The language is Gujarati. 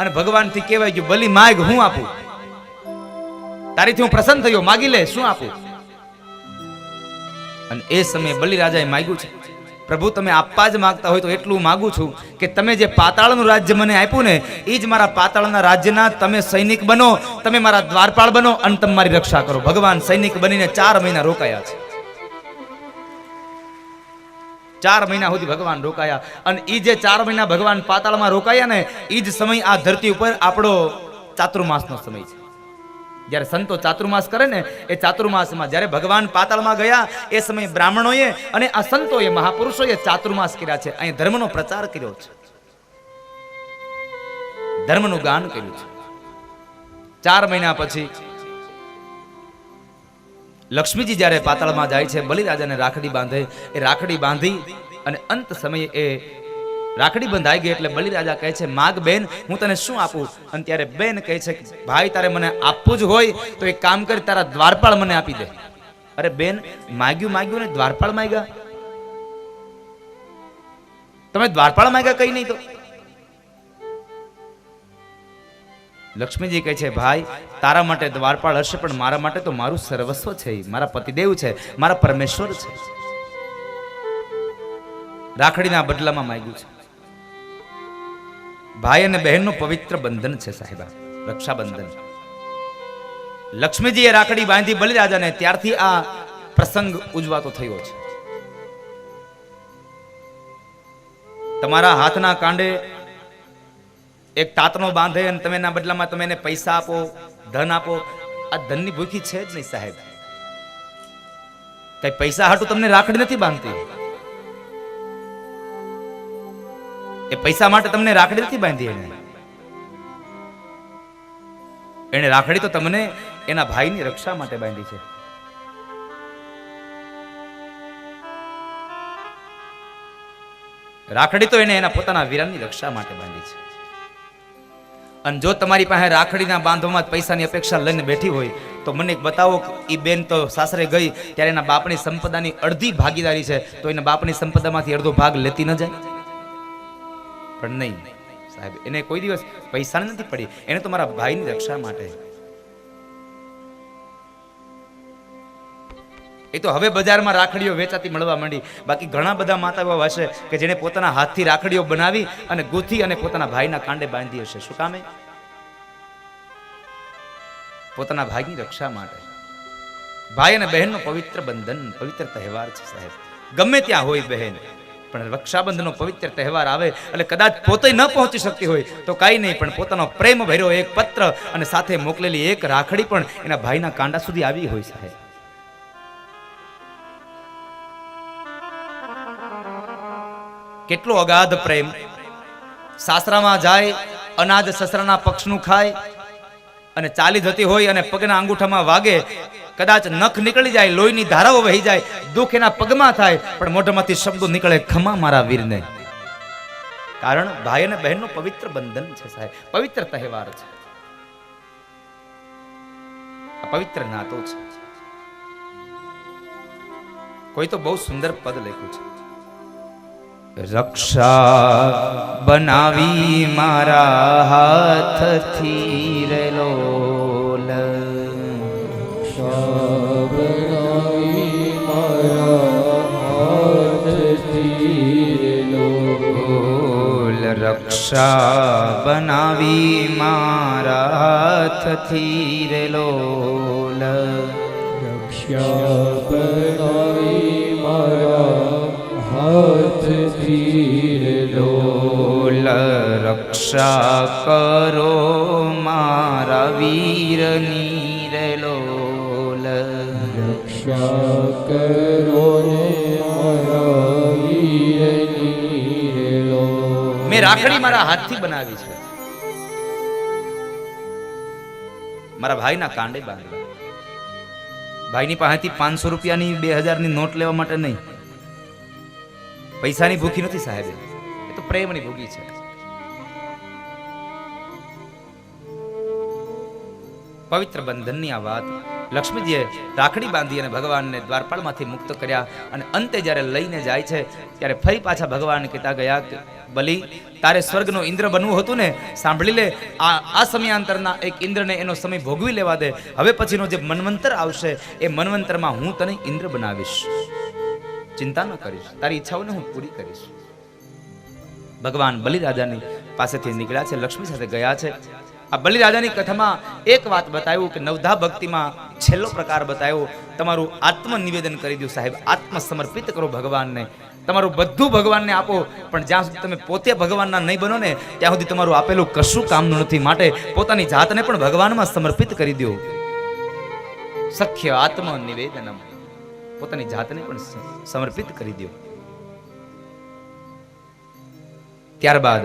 અને ભગવાનથી કહેવાય જો બલી માગ હું આપું. તારીથી હું પ્રસન્ન થયો, માગી લે, શું આપું? અને એ સમયે બલિરાજાએ માગ્યું છે, પ્રભુ, તમે આપવા જ માગતા હોય તો એટલું માગું છું કે તમે જે પાતાળનું રાજ્ય મને આપ્યું ને એ જ મારા પાતાળના રાજ્યના તમે સૈનિક બનો, તમે મારા દ્વારપાળ બનો અને તમે મારી રક્ષા કરો. ભગવાન સૈનિક બનીને ચાર મહિના રોકાયા છે. ચાર મહિના સુધી ભગવાન રોકાયા. અને એ જે ચાર મહિના ભગવાન પાતાળમાં રોકાયા ને એ જ સમય આ ધરતી ઉપર આપણો ચાતુર્માસનો સમય છે. જ્યારે સંતો ચાતુર્માસ કરે ને, એ ચાતુર્માસમાં જ્યારે ભગવાન પાતાળમાં ગયા, એ સમયે બ્રાહ્મણોએ અને આ સંતોએ, મહાપુરુષોએ ચાતુર્માસ કર્યા છે. અહીં ધર્મનો પ્રચાર કર્યો છે. ધર્મનું ગાન કર્યું છે. ચાર મહિના પછી લક્ષ્મીજી જ્યારે પાતાળમાં જાય છે, બલિરાજાને રાખડી બાંધે, એ રાખડી બાંધી અને અંત સમયે એ રાખડી બંધાઈ ગઈ એટલે બલિરાજા કહે છે, માગ બેન, હું તને શું આપું? અને ત્યારે બેન કહે છે ભાઈ, તારે મને આપવું જ હોય તો એક કામ કરી, તારા દ્વારપાળ મને આપી દે. અરે બેન, માગ્યું માગ્યું ને દ્વારપાળ માગ્યા તમે દ્વારપાળ માગ્યા કઈ નહીં તો? લક્ષ્મીજી કહે છે, ભાઈ, તારા માટે દ્વારપાળ હશે, પણ મારા માટે તો મારું સર્વસ્વ છે. મારા પતિદેવ છે. મારા પરમેશ્વર છે. રાખડીના બદલામાં માંગ્યું છે. ભાઈ અને બહેનનું પવિત્ર બંધન છે, સાહેબા. રક્ષાબંધન. લક્ષ્મીજીએ રાખડી બાંધી બલિરાજાને ત્યારથી આ પ્રસંગ ઉજવાતો થયો છે. તમારા હાથના કાંડે એક તાતનો બાંધે અને તમે એના બદલામાં તમે એને પૈસા આપો, ધન આપો. આ ધનની ભૂખી છે જ નહીં સાહેબ. કઈ પૈસા હાટું તમને રાખડી નથી બાંધતી? એ પૈસા માટે તમને રાખડી નથી બાંધી એને એને રાખડી તો તમને એના ભાઈની રક્ષા માટે બાંધી છે. રાખડી તો એને એના પોતાના વીરાની રક્ષા માટે બાંધી છે. અને જો તમારી પાસે રાખડીના બાંધવામાં પૈસાની અપેક્ષા લઈને બેઠી હોય, તો મને બતાવો ઈ બેન તો સાસરે ગઈ, ત્યારે એના બાપની સંપદાની અડધી ભાગીદારી છે, તો એના બાપની સંપદામાંથી અડધો ભાગ લેતી ન જાય? પણ નહીં, સાહેબ, એને કોઈ દિવસ પૈસા નથી પડી. એને તો મારા ભાઈની રક્ષા માટે એ તો હવે બજારમાં રાખડીઓ વેચાતી મળવા માંડી. બાકી ઘણા બધા માતાઓ હશે કે જેણે પોતાના હાથથી રાખડીઓ બનાવી અને ગૂંથી અને પોતાના ભાઈના કાંડે બાંધી હશે. શું કામે પોતાના ભાઈની રક્ષા માટે. ભાઈ અને બહેનનો પવિત્ર બંધન, પવિત્ર તહેવાર છે સાહેબ. ગમે ત્યાં હોય બહેન, પણ રક્ષાબંધનનો પવિત્ર તહેવાર આવે એટલે કદાચ પોતે ન પહોંચી શકતી હોય, તો કાંઈ નહીં, પણ પોતાનો પ્રેમ ભર્યો એક પત્ર અને સાથે મોકલેલી એક રાખડી પણ એના ભાઈના કાંડા સુધી આવી હોય સાહેબ. કેટલો અગાધ પ્રેમ. સાસરામાં જાય, અનાજ સસરાના પક્ષનું ખાય અને ચાલી જતી હોય અને પગના અંગૂઠામાં વાગે, કદાચ નખ નીકળી જાય, લોહીની ધારાઓ વહી જાય, દુઃખ એના પગમાં થાય, પણ મોઢામાંથી શબ્દો નીકળે, ખમા મારા વીરને. કારણ ભાઈ અને બહેનનું પવિત્ર બંધન છે સાહેબ. પવિત્ર તહેવાર છે. પવિત્ર નાતો છે. કોઈ તો બહુ સુંદર પદ લખ્યું છે. રક્ષા બનાવી મારા હાથથી રેલો રક્ષા બનાવી મારા હાથથી રેલો લોલ. રક્ષા કરો મારા વીરની રે લોલ. મેં રાખડી મારા હાથથી બનાવી છે. મારા ભાઈના કાંડે બાંધી ભાઈની પાસેથી પાંચસો રૂપિયાની બે હજારની નોટ લેવા માટે નહીં. પૈસાની ભૂખી નથી સાહેબ. એ તો પ્રેમની ભૂખી છે. પવિત્ર બંધનની આ વાત લક્ષ્મીજીએ રાખડી બાંધી અને ભગવાનને દ્વારપાળમાંથી મુક્ત કર્યા અને અંતે જ્યારે લઈને જાય છે, ત્યારે ફરી પાછા ભગવાન કહેતા ગયા બલી, તારે સ્વર્ગનો ઇન્દ્ર બનવું હતું ને? સાંભળી લે, આ આ સમયાંતરના એક ઇન્દ્રને એનો સમય ભોગવી લેવા દે. હવે પછીનો જે મન્વંતર આવશે, એ મન્વંતરમાં હું તને ઇન્દ્ર બનાવીશ. ચિંતા ન કરીશ. તારી ઈચ્છાઓને હું પૂરી કરીશ. ભગવાન બલિરાજાની પાસેથી નીકળ્યા છે, લક્ષ્મી સાથે ગયા છે. આ બલિરાજાની કથામાં એક વાત બતાવ્યું કે નવધા ભક્તિમાં છેલ્લો પ્રકાર બતાવ્યો, તમારું આત્મ નિવેદન કરી દો સાહેબ આત્મ સમર્પિત કરો ભગવાનને. તમારું બધું ભગવાનને આપો, પણ જ્યાં સુધી તમે પોતે ભગવાનના નહીં બનો ને, ત્યાં સુધી તમારું આપેલું કશું કામનું નથી. માટે પોતાની જાતને પણ ભગવાનમાં સમર્પિત કરી દો. સખ્ય આત્મ નિવેદનમ પોતાની જાતને પણ સમર્પિત કરી દો ત્યારબાદ